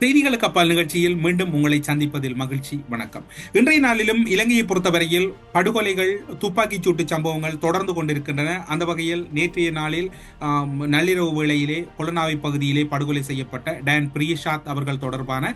செய்திகளுக்கு அப்பால் நிகழ்ச்சியில் மீண்டும் உங்களை சந்திப்பதில் மகிழ்ச்சி. வணக்கம். இன்றைய நாளிலும் இலங்கையை பொறுத்தவரையில் படுகொலைகள் துப்பாக்கிச் சூட்டு சம்பவங்கள் தொடர்ந்து கொண்டிருக்கின்றன. அந்த வகையில் நேற்றைய நாளில் நள்ளிரவு வேளையிலே புலனாவை பகுதியிலே படுகொலை செய்யப்பட்ட டேன் பிரியஷாத் அவர்கள் தொடர்பான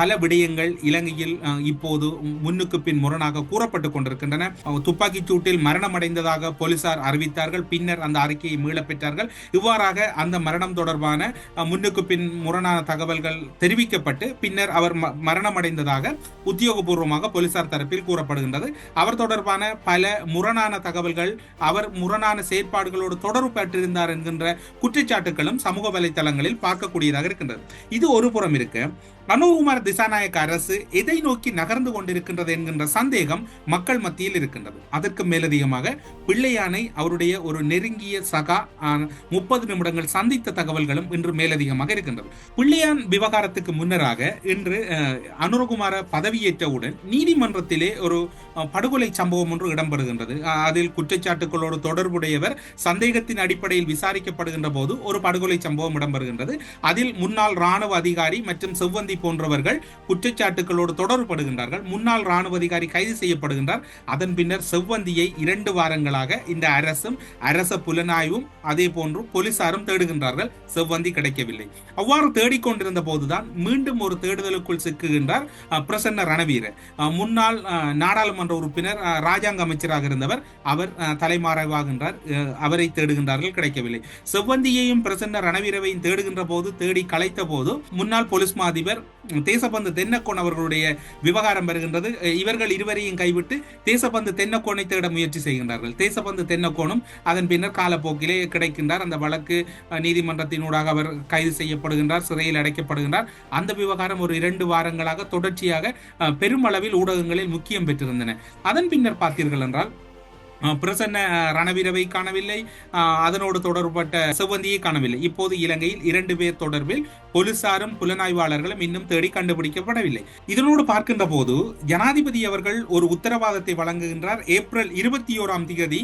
பல விடயங்கள் இலங்கையில் இப்போது முன்னுக்கு பின் முரணாக கூறப்பட்டுக் கொண்டிருக்கின்றன. துப்பாக்கிச் சூட்டில் மரணமடைந்ததாக போலீசார் அறிவித்தார்கள். பின்னர் அந்த அறிக்கையை மீளப்பெற்றார்கள் இவ்வாறாக அந்த மரணம் தொடர்பான முன்னுக்கு பின் முரணான தகவல்கள் தெரிவி தெரிவிக்கப்பட்டு பின்னர் அவர் ம- மரணமடைந்ததாக உத்தியோகபூர்வமாக போலீசார் தரப்பில் கூறப்படுகின்றது. அவர் தொடர்பான பல முரணான தகவல்கள் அவர் முரணான செயற்பாடுகளோடு தொடர்பு பெற்றிருந்தார் என்கின்ற குற்றச்சாட்டுகளும் சமூக வலைதளங்களில் பார்க்கக்கூடியதாக இருக்கின்றது. இது ஒரு புறம் இருக்கு. அனுகுமார் திசாநாயக்க அரசு எதை நோக்கி நகர்ந்து கொண்டிருக்கின்றது என்கின்ற சந்தேகம் மக்கள் மத்தியில் இருக்கின்றது. அதற்கு மேலதிகமாக பிள்ளையானை அவருடைய ஒரு நெருங்கிய சகா முப்பது நிமிடங்கள் சந்தித்த தகவல்களும் இன்று மேலதிகமாக இருக்கின்றது. பிள்ளையான் விவகாரத்துக்கு முன்னராக இன்று அனுரகுமார பதவியேற்றவுடன் நீதிமன்றத்திலே ஒரு படுகொலை சம்பவம் ஒன்று இடம்பெறுகின்றது. அதில் குற்றச்சாட்டுகளோடு தொடர்புடையவர் சந்தேகத்தின் அடிப்படையில் விசாரிக்கப்படுகின்ற போது ஒரு படுகொலை சம்பவம் இடம்பெறுகின்றது. அதில் முன்னாள் ராணுவ அதிகாரி மற்றும் செவ்வந்தி போன்றவர்கள் குற்றச்சாட்டுகளோடு தொடர்புபடுகின்றார்கள். முன்னாள் ராணுவ அதிகாரி கைது செய்யப்படுகின்றார். அதன் பின்னர் செவ்வந்தியை இரண்டு வாரங்களாக இந்த அரசும் அரச புலனாய்வும் அதே போன்று போலீசாரும் தேடுகின்றார்கள். செவ்வந்தி கிடைக்கவில்லை. அவ்வாறு தேடிக்கொண்டிருந்த போதுதான் மீண்டும் ஒரு தேடுதலுக்குள் சிக்குகின்றார் பிரசன்ன ரணவீர அஹ், முன்னாள் நாடாளுமன்ற நாடாளுமன்ற உறுப்பினர் ராஜாங்க அமைச்சராக இருந்தவர் அவர் தலைமறைவாகின்றார். அவரை தேடுகின்றார்கள் கிடைக்கவில்லை. செவ்வந்தியையும் பிரசன்ன ரணவீரவையும் தேடுகின்ற போது தேடி கலைத்த போது முன்னாள் போலீஸ் மா அதிபர் தேசபந்து தென்னக்கோன் அவர்களுடைய விவகாரம் வருகின்றது. இவர்கள் இருவரையும் கைவிட்டு தேசபந்து தென்னக்கோனை தேட முயற்சி செய்கின்றார்கள். தேசபந்து தென்னக்கோனும் அதன் பின்னர் காலப்போக்கிலே கிடைக்கின்றார். அந்த வழக்கு நீதிமன்றத்தினூடாக அவர் கைது செய்யப்படுகின்றார் சிறையில் அடைக்கப்படுகின்றார் அந்த விவகாரம் ஒரு இரண்டு வாரங்களாக தொடர்ச்சியாக பெருமளவில் ஊடகங்களில் முக்கியம் பெற்றிருந்தன. அதன் பின்னர் பார்த்தீர்கள் என்றால் பிரசன்ன ரணவீரவை காணவில்லை. அதனோடு தொடர்பட்ட செவ்வந்தியை காணவில்லை. இப்போது இலங்கையில் இரண்டு பேர் தொடர்பில் போலீசாரும் புலனாய்வாளர்களும் இன்னும் தேடி கண்டுபிடிக்கப்படவில்லை. இதனோடு பார்க்கின்ற போது ஜனாதிபதி அவர்கள் ஒரு உத்தரவாதத்தை வழங்குகின்றார். ஏப்ரல் இருபத்தி ஓராம் தேதி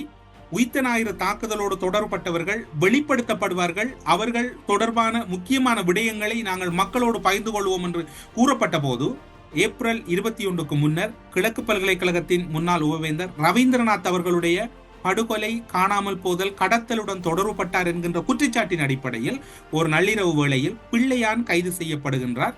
உயிர்த்த ஞாயிறு தாக்குதலோடு தொடர்பட்டவர்கள் வெளிப்படுத்தப்படுவார்கள். அவர்கள் தொடர்பான முக்கியமான விடயங்களை நாங்கள் மக்களோடு பகிர்ந்து கொள்வோம் என்று கூறப்பட்ட போது ஏப்ரல் இருபத்தி ஒன்றுக்கு முன்னர் கிழக்கு பல்கலைக்கழகத்தின் முன்னாள் உபவேந்தர் ரவீந்திரநாத் அவர்களுடைய படுகொலை காணாமல் போதல் கடத்தலுடன் தொடர்புபட்டார் என்கின்ற குற்றச்சாட்டின் அடிப்படையில் ஒரு நள்ளிரவு வேளையில் பிள்ளையான் கைது செய்யப்படுகின்றார்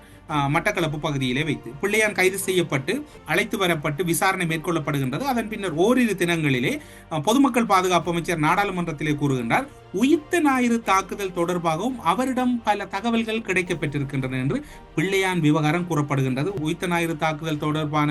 மட்டக்களப்பு பகுதியிலே வைத்து. பிள்ளையான் கைது செய்யப்பட்டு அழைத்து வரப்பட்டு விசாரணை மேற்கொள்ளப்படுகின்றது. அதன் பின்னர் ஓரிரு தினங்களிலே பொதுமக்கள் பாதுகாப்பு அமைச்சர் நாடாளுமன்றத்திலே கூறுகின்றார் உயிர்த்த ஞாயிறு தாக்குதல் தொடர்பாகவும் அவரிடம் பல தகவல்கள் கிடைக்கப்பெற்றிருக்கின்றன என்று பிள்ளையான் விவகாரம் கூறப்படுகின்றது. உயிர்த்த ஞாயிறு தாக்குதல் தொடர்பான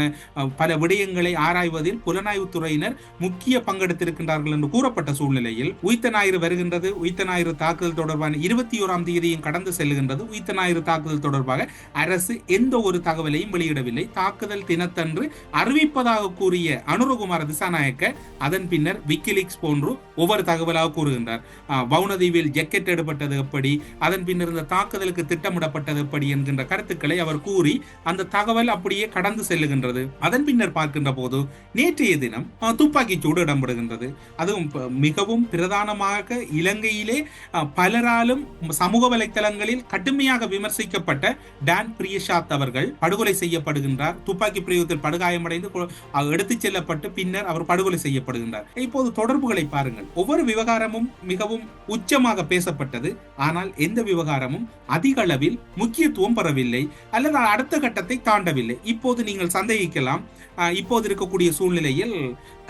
பல விடயங்களை ஆராய்வதில் புலனாய்வுத்துறையினர் முக்கிய பங்கெடுத்திருக்கின்றார்கள் என்று கூறப்பட்ட சூழ்நிலையில் உயிர்த்த ஞாயிறு வருகின்றது. உயிர்த்த ஞாயிறு தாக்குதல் தொடர்பான இருபத்தி ஓராம் தேதியும் கடந்து செல்லுகின்றது உயிர்த்த ஞாயிறு தாக்குதல் தொடர்பாக அரசு எந்த ஒரு தகவலையும் வெளியிடவில்லை. தாக்குதல் தினத்தன்று அறிவிப்பதாக கூறிய அனுரகுமார திசாநாயக்க அதன் பின்னர் விக்கிலீக்ஸ் போன்று ஒவ்வொரு தகவலாக கூறுகின்றார். வவுனதீவில் ஜெக்கெட் எடுப்பட்டது எப்படி? அதன் பின்னர் இந்த தாக்குதலுக்கு திட்டமிடப்பட்டது எப்படி என்கின்ற கருத்துக்களை அவர் கூறி அந்த தகவல் அப்படியே கடந்து செல்லுகின்றது. அதன் பின்னர் பார்க்கின்ற போது நேற்றைய தினம் துப்பாக்கி சூடு இடம்பெறுகின்றது. அதுவும் மிகவும் பிரதானமாக இலங்கையிலே பலராலும் சமூக வலைத்தளங்களில் கடுமையாக விமர்சிக்கப்பட்ட டான் பிரியஷாத் அவர்கள் படுகொலை செய்யப்படுகின்றார். துப்பாக்கி பிரயோகத்தில் படுகாயமடைந்து கொ- எடுத்துச் செல்லப்பட்டு பின்னர் அவர் படுகொலை செய்யப்படுகின்றார். இப்போது தொடர்புகளை பாருங்கள். ஒவ்வொரு விவகாரமும் மிகவும் உச்சமாக பேசப்பட்டது. ஆனால் எந்த விவகாரமும் அதிக அளவில் முக்கியத்துவம் பெறவில்லை அல்லது அடுத்த கட்டத்தை தாண்டவில்லை. இப்போது நீங்கள் சந்தேகிக்கலாம். இப்போது இருக்கக்கூடிய சூழ்நிலையில்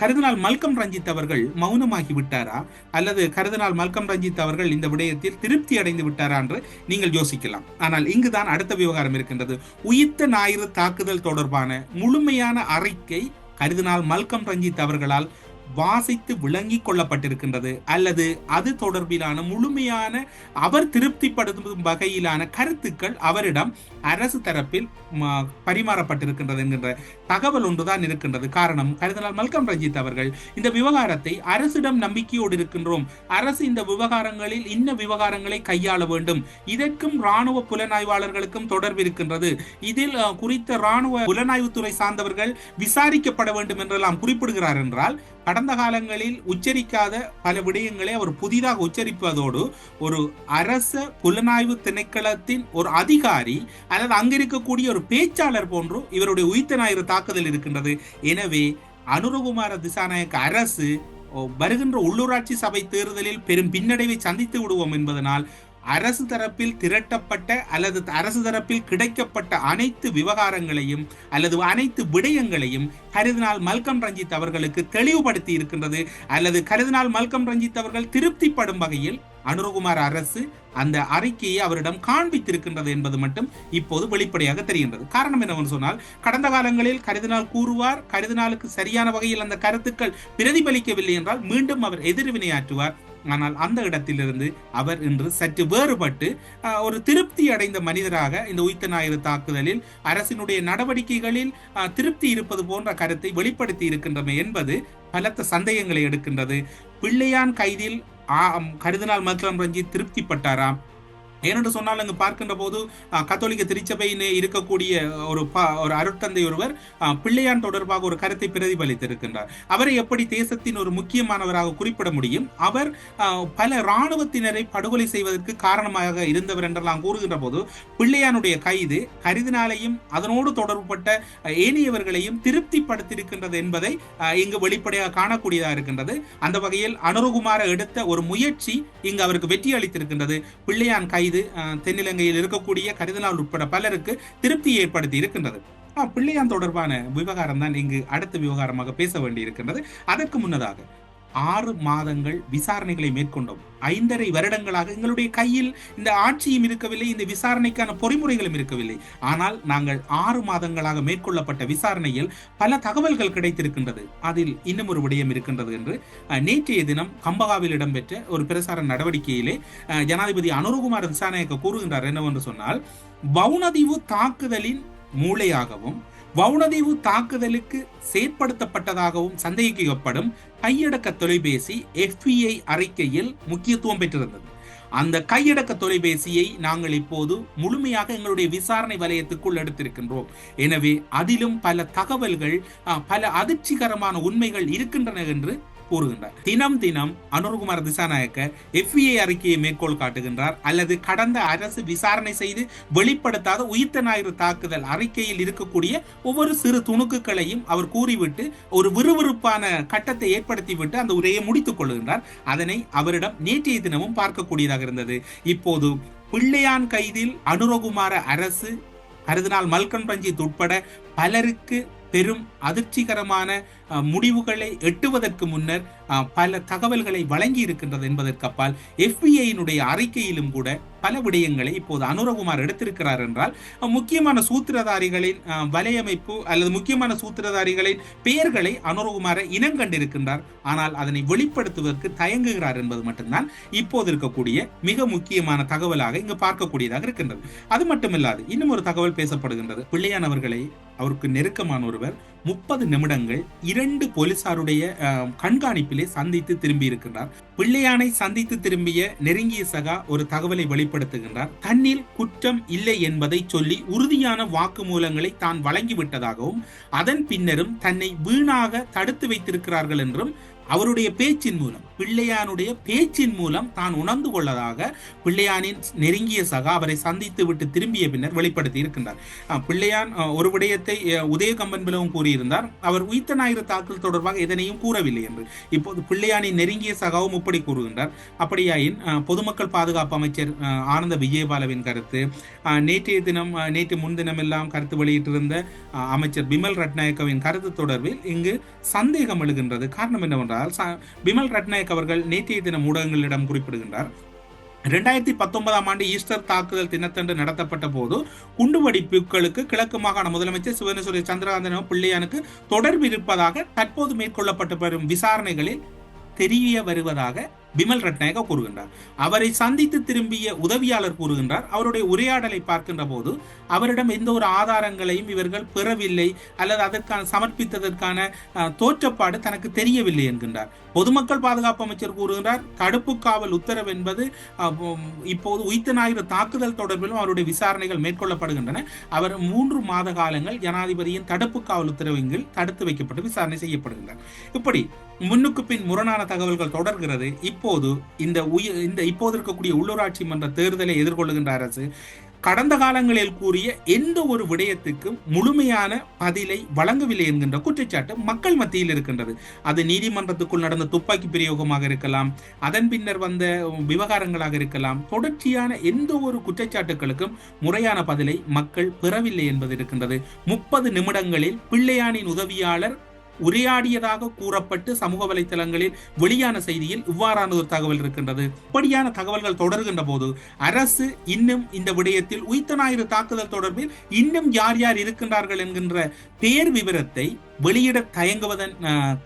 கருதினால் மல்கம் ரஞ்சித் அவர்கள் மௌனமாகி விட்டாரா? அல்லது கருதினால் மல்கம் ரஞ்சித் அவர்கள் இந்த விடயத்தில் திருப்தி அடைந்து விட்டாரா என்று நீங்கள் யோசிக்கலாம். ஆனால் இங்குதான் அடுத்த விவகாரம் இருக்கின்றது. உயிர்த்த ஞாயிறு தாக்குதல் தொடர்பான முழுமையான அறிக்கை கருதினால் மல்கம் ரஞ்சித் அவர்களால் வாசித்து விளங்கி கொள்ளப்பட்டிருக்கின்றது. அல்லது அது தொடர்பிலான முழுமையான அவர் திருப்திப்படுத்தும் வகையிலான கருத்துக்கள் அவரிடம் அரசு தரப்பில் பரிமாறப்பட்டிருக்கின்றது என்கின்ற தகவல் ஒன்றுதான் இருக்கின்றது. காரணம் கருதலால் மல்கம் ரஞ்சித் அவர்கள் இந்த விவகாரத்தை அரசிடம் நம்பிக்கையோடு இருக்கின்றோம். அரசு இந்த விவகாரங்களில் இன்ன விவகாரங்களை கையாள வேண்டும். இதற்கும் ராணுவ புலனாய்வாளர்களுக்கும் தொடர்பு இருக்கின்றது. இதில் குறித்த ராணுவ புலனாய்வுத்துறை சார்ந்தவர்கள் விசாரிக்கப்பட வேண்டும் என்றெல்லாம் குறிப்பிடுகிறார் என்றால் கடந்த காலங்களில் உச்சரிக்காத பல விடயங்களை அவர் புதிதாக உச்சரிப்பதோடு ஒரு அரச புலனாய்வு திணைக்களத்தின் ஒரு அதிகாரி அல்லது அங்கு இருக்கக்கூடிய ஒரு பேச்சாளர் போன்றோ இவருடைய உயிர்த்த ஞாயிறு தாக்குதல் இருக்கின்றது. எனவே அனுரகுமார திசாநாயக்க அரசு வருகின்ற உள்ளூராட்சி சபை தேர்தலில் பெரும் பின்னடைவை சந்தித்து விடுவோம் என்பதனால் அரசு தரப்பில் திரட்டப்பட்ட அல்லது அரசு தரப்பில் கிடைக்கப்பட்ட அனைத்து விவகாரங்களையும் அல்லது அனைத்து விடயங்களையும் கருதினால் மல்கம் ரஞ்சித் அவர்களுக்கு தெளிவுபடுத்தி இருக்கின்றது. அல்லது கருதினால் மல்கம் ரஞ்சித் அவர்கள் திருப்திப்படும் வகையில் அனுரகுமார் அரசு அந்த அறிக்கையை அவரிடம் காண்பித்திருக்கின்றது என்பது மட்டும் இப்போது வெளிப்படையாக தெரிகின்றது. காரணம் என்னவென்று சொன்னால் கடந்த காலங்களில் கருதினால் கூறுவார் கருதினாலுக்கு சரியான வகையில் அந்த கருத்துக்கள் பிரதிபலிக்கவில்லை என்றால் மீண்டும் அவர் எதிர்வினையாற்றுவார். ஆனால் அந்த இடத்திலிருந்து அவர் இன்று சற்று வேறுபட்டு ஒரு திருப்தி அடைந்த மனிதராக இந்த உயிர்த்த ஞாயிறு தாக்குதலில் அரசினுடைய நடவடிக்கைகளில் திருப்தி இருப்பது போன்ற கருத்தை வெளிப்படுத்தி இருக்கின்றமை என்பது பலத்த சந்தேகங்களை எடுக்கின்றது. பிள்ளையான் கைதில் கருதினால் மக்களம் ரஞ்சித் திருப்திப்பட்டாராம் ஏனென்று சொன்னால் அங்கு பார்க்கின்ற போது கத்தோலிக்க திருச்சபையினே இருக்கக்கூடிய ஒரு ஒரு அருட்தந்தை ஒருவர் பிள்ளையான் தொடர்பாக ஒரு கருத்தை பிரதிபலித்திருக்கின்றார். அவரை எப்படி தேசத்தின் ஒரு முக்கியமானவராக குறிப்பிட முடியும்? அவர் பல இராணுவத்தினரை படுகொலை செய்வதற்கு காரணமாக இருந்தவர் என்றெல்லாம் கூறுகின்ற போது பிள்ளையானுடைய கைது கருதினாலையும் அதனோடு தொடர்புபட்ட ஏனையவர்களையும் திருப்திப்படுத்தியிருக்கின்றது என்பதை அஹ், இங்கு வெளிப்படையாக காணக்கூடியதாக இருக்கின்றது. அந்த வகையில் அனுரகுமார எடுத்த ஒரு முயற்சி இங்கு அவருக்கு வெற்றி அளித்திருக்கின்றது பிள்ளையான் கைது அஹ், தென்னிலங்கையில் இருக்கக்கூடிய கரிதலால் உட்பட பலருக்கு திருப்தி ஏற்படுத்தி இருக்கின்றது. பிள்ளையான் தொடர்பான விவகாரம் தான் இங்கு அடுத்த விவகாரமாக பேச வேண்டி இருக்கின்றது அதற்கு முன்னதாக ஆறு மாதங்கள் விசாரணைகளை மேற்கொண்டோம். ஐந்தரை வருடங்களாக எங்களுடைய கையில் இந்த ஆட்சியும் இருக்கவில்லை இந்த விசாரணைக்கான பொறிமுறைகளும் இருக்கவில்லை. ஆனால் நாங்கள் ஆறு மாதங்களாக மேற்கொள்ளப்பட்ட விசாரணையில் பல தகவல்கள் கிடைத்திருக்கின்றது. அதில் இன்னும் ஒரு விடயம் இருக்கின்றது என்று நேற்றைய தினம் கம்பகாவில் இடம்பெற்ற ஒரு பிரசார நடவடிக்கையிலே ஜனாதிபதி அனுரகுமார திசாநாயக்க கூறுகின்றார். என்னவென்று சொன்னால் வவுனதீவு தாக்குதலின் மூளையாகவும் வவுணதீவு தாக்குதலுக்கு செயற்படுத்தப்பட்டதாகவும் சந்தேகிக்கப்படும் கையடக்க தொலைபேசி FBI அறிக்கையில் முக்கியத்துவம் பெற்றிருந்தது. அந்த கையடக்க தொலைபேசியை நாங்கள் இப்போது முழுமையாக எங்களுடைய விசாரணை வலயத்துக்குள் எடுத்திருக்கின்றோம். எனவே அதிலும் பல தகவல்கள் பல அதிர்ச்சிகரமான உண்மைகள் இருக்கின்றன என்று கூறுகின்றார். தினம் தினம் அனுர்குமார் திசாநாயக்க FBI அறிக்கையை மேற்கோள் காட்டுகின்றார். அல்லது கடந்த அரசு விசாரணை செய்து வெளிப்படுத்தாத உயிர்த்த ஞாயிறு தாக்குதல் அறிக்கையில் இருக்கக்கூடிய ஒவ்வொரு சிறு துணுக்குகளையும் அவர் கூறிவிட்டு ஒரு விறுவிறுப்பான கட்டத்தை ஏற்படுத்திவிட்டு அந்த உரையை முடித்துக் கொள்கின்றார். அதனை அவரிடம் நேற்றைய தினமும் பார்க்கக்கூடியதாக இருந்தது. இப்போது பிள்ளையான் கைதில் அனுரகுமார அரசு கருதினால் மல்கன் ரஞ்சித் உட்பட பலருக்கு பெரும் அதிர்ச்சிகரமான முடிவுகளை எட்டுவதற்கு முன்னர் பல தகவல்களை வழங்கி இருக்கின்றது என்பதற்கு அப்பால் எஃபிஐயினுடைய அறிக்கையிலும் கூட பல விடயங்களை இப்போது அனுரகுமார் எடுத்திருக்கிறார் என்றால் முக்கியமான சூத்திரதாரிகளின் வலையமைப்பு அல்லது முக்கியமான சூத்திரதாரிகளின் பெயர்களை அனுரகுமார இனம் கண்டிருக்கின்றார் ஆனால் அதனை வெளிப்படுத்துவதற்கு தயங்குகிறார் என்பது மட்டும்தான் இப்போது இருக்கக்கூடிய மிக முக்கியமான தகவலாக இங்கு பார்க்கக்கூடியதாக இருக்கின்றது. அது மட்டுமில்லாது இன்னும் ஒரு தகவல் பேசப்படுகின்றது. பிள்ளையானவர்களை அவருக்கு நெருக்கமான ஒருவர் முப்பது நிமிடங்கள் இரண்டு போலீசாருடைய கண்காணிப்பில் கண்காணிப்பிலே சந்தித்து திரும்பி இருக்கின்றார் பிள்ளையானை சந்தித்து திரும்பிய நெருங்கிய சகா ஒரு தகவலை வெளிப்படுத்துகின்றார். தன்னில் குற்றம் இல்லை என்பதை சொல்லி உறுதியான வாக்குமூலங்களை தான் வழங்கிவிட்டதாகவும் அதன் பின்னரும் தன்னை வீணாக தடுத்து வைத்திருக்கிறார்கள் என்றும் அவருடைய பேச்சின் மூலம் பிள்ளையானுடைய பேச்சின் மூலம் தான் உணர்ந்து கொள்ளதாக பிள்ளையானின் நெருங்கிய சகா அவரை சந்தித்து விட்டு திரும்பிய பின்னர் வெளிப்படுத்தி இருக்கின்றார். பிள்ளையான் ஒரு விடயத்தை உதயகம்பன் பிளவும் கூறியிருந்தார். அவர் உயிர்த்த ஞாயிறு தாக்கல் தொடர்பாக எதனையும் கூறவில்லை என்று. இப்போது பிள்ளையானின் நெருங்கிய சகாவும் இப்படி கூறுகின்றார். அப்படியாயின் பொதுமக்கள் பாதுகாப்பு அமைச்சர் ஆனந்த விஜயபாலவின் கருத்து நேற்றைய தினம் நேற்று முன்தினம் எல்லாம் கருத்து வெளியிட்டிருந்த அமைச்சர் பிமல் ரட்நாயக்கவின் கருத்து தொடர்பில் இங்கு சந்தேகம் எழுகின்றது. காரணம் என்னவென்றால் என்றால் பிமல் ரட்நாயக் அவர்கள் நேற்றைய தினம் ஊடகங்களிடம் குறிப்பிடுகின்றார் இரண்டாயிரத்தி பத்தொன்பதாம் ஆண்டு ஈஸ்டர் தாக்குதல் தினத்தன்று நடத்தப்பட்ட போது குண்டுவெடிப்புகளுக்கு கிழக்கு மாகாண முதலமைச்சர் சிவனேஸ்வரி சந்திரகாந்தன் பிள்ளையானுக்கு தொடர்பு இருப்பதாக தற்போது மேற்கொள்ளப்பட்டு வரும் விசாரணைகளில் தெரிய வருவதாக பிமல் ரட்நாயக கூறுகின்றார். அவரை சந்தித்து திரும்பிய உதவியாளர் கூறுகின்றார். அவருடைய உரையாடலை பார்க்கின்ற போது அவரிடம் எந்த ஒரு ஆதாரங்களையும் இவர்கள் பெறவில்லை அல்லது அதற்கான சமர்ப்பித்ததற்கான தோற்றப்பாடு தனக்கு தெரியவில்லை என்கின்றார். பொதுமக்கள் பாதுகாப்பு அமைச்சர் கூறுகின்றார் தடுப்பு காவல் உத்தரவு என்பது இப்போது உயிர்த்த ஞாயிறு தாக்குதல் தொடர்பிலும் அவருடைய விசாரணைகள் மேற்கொள்ளப்படுகின்றன. அவர் மூன்று மாத காலங்கள் ஜனாதிபதியின் தடுப்பு காவல் உத்தரவின் தடுத்து வைக்கப்பட்டு விசாரணை செய்யப்படுகின்றார். இப்படி முன்னுக்கு பின் முரணான தகவல்கள் தொடர்கிறது. இப்போது இந்த உய இந்த இப்போது இருக்கக்கூடிய உள்ளூராட்சி மன்ற தேர்தலை எதிர்கொள்ளுகின்ற அரசு கடந்த காலங்களில் கூறிய எந்த ஒரு விடயத்துக்கும் முழுமையான பதிலை வழங்கவில்லை என்கின்ற குற்றச்சாட்டு மக்கள் மத்தியில் இருக்கின்றது. அது நீதிமன்றத்துக்குள் நடந்த துப்பாக்கி பிரயோகமாக இருக்கலாம் அதன் பின்னர் வந்த விவகாரங்களாக இருக்கலாம் தொடர்ச்சியான எந்த ஒரு குற்றச்சாட்டுகளுக்கும் முறையான பதிலை மக்கள் பெறவில்லை என்பது இருக்கின்றது. முப்பது நிமிடங்களில் பிள்ளையானின் உதவியாளர் உரையாடியதாக கூறப்பட்டு சமூக வலைதளங்களில் வெளியான செய்தியில் இவ்வாறான ஒரு தகவல் இருக்கின்றது. இப்படியான தகவல்கள் தொடர்கின்ற போது அரசு இன்னும் இந்த விடயத்தில் உயிர்த்த ஞாயிறு தாக்குதல் தொடர்பில் இன்னும் யார் யார் இருக்கின்றார்கள் என்கின்ற பேர் விவரத்தை வெளியிட தயங்குவதன்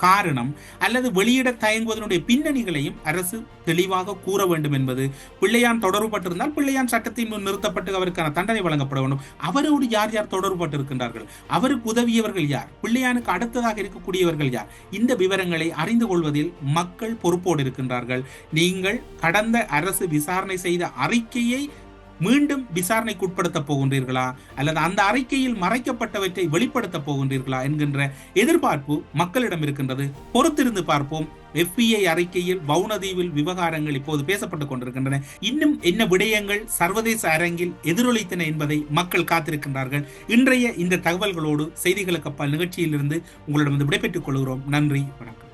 காரணம் அல்லது வெளியிட தயங்குவதனுடைய பின்னணிகளையும் அரசு தெளிவாக கூற வேண்டும் என்பது. பிள்ளையான் தொடர்புபட்டிருந்தால் பிள்ளையான் சட்டத்தின் முன் நிறுத்தப்பட்டு அவருக்கான தண்டனை வழங்கப்பட வேண்டும். அவரோடு யார் யார் தொடர்புபட்டிருக்கின்றார்கள்? அவருக்கு உதவியவர்கள் யார்? பிள்ளையானுக்கு அடுத்ததாக இருக்கக்கூடியவர்கள் யார்? இந்த விவரங்களை அறிந்து கொள்வதில் மக்கள் பொறுப்போடு இருக்கின்றார்கள். நீங்கள் கடந்த அரசு விசாரணை செய்த அறிக்கையை மீண்டும் விசாரணைக்கு உட்படுத்தப் போகின்றீர்களா? அல்லது அந்த அறிக்கையில் மறைக்கப்பட்டவற்றை வெளிப்படுத்தப் போகின்றீர்களா? என்கின்ற எதிர்பார்ப்பு மக்களிடம் இருக்கின்றது. பொறுத்திருந்து பார்ப்போம். எஃபிஐ அறிக்கையில் பவுனதீவில் விவகாரங்கள் இப்போது பேசப்பட்டுக் கொண்டிருக்கின்றன. இன்னும் என்ன விடயங்கள் சர்வதேச அரங்கில் எதிரொலித்தன என்பதை மக்கள் காத்திருக்கின்றார்கள். இன்றைய இந்த தகவல்களோடு செய்திகளுக்கு அப்பால் நிகழ்ச்சியிலிருந்து உங்களிடம் விடைபெற்றுக் கொள்கிறோம். நன்றி. வணக்கம்.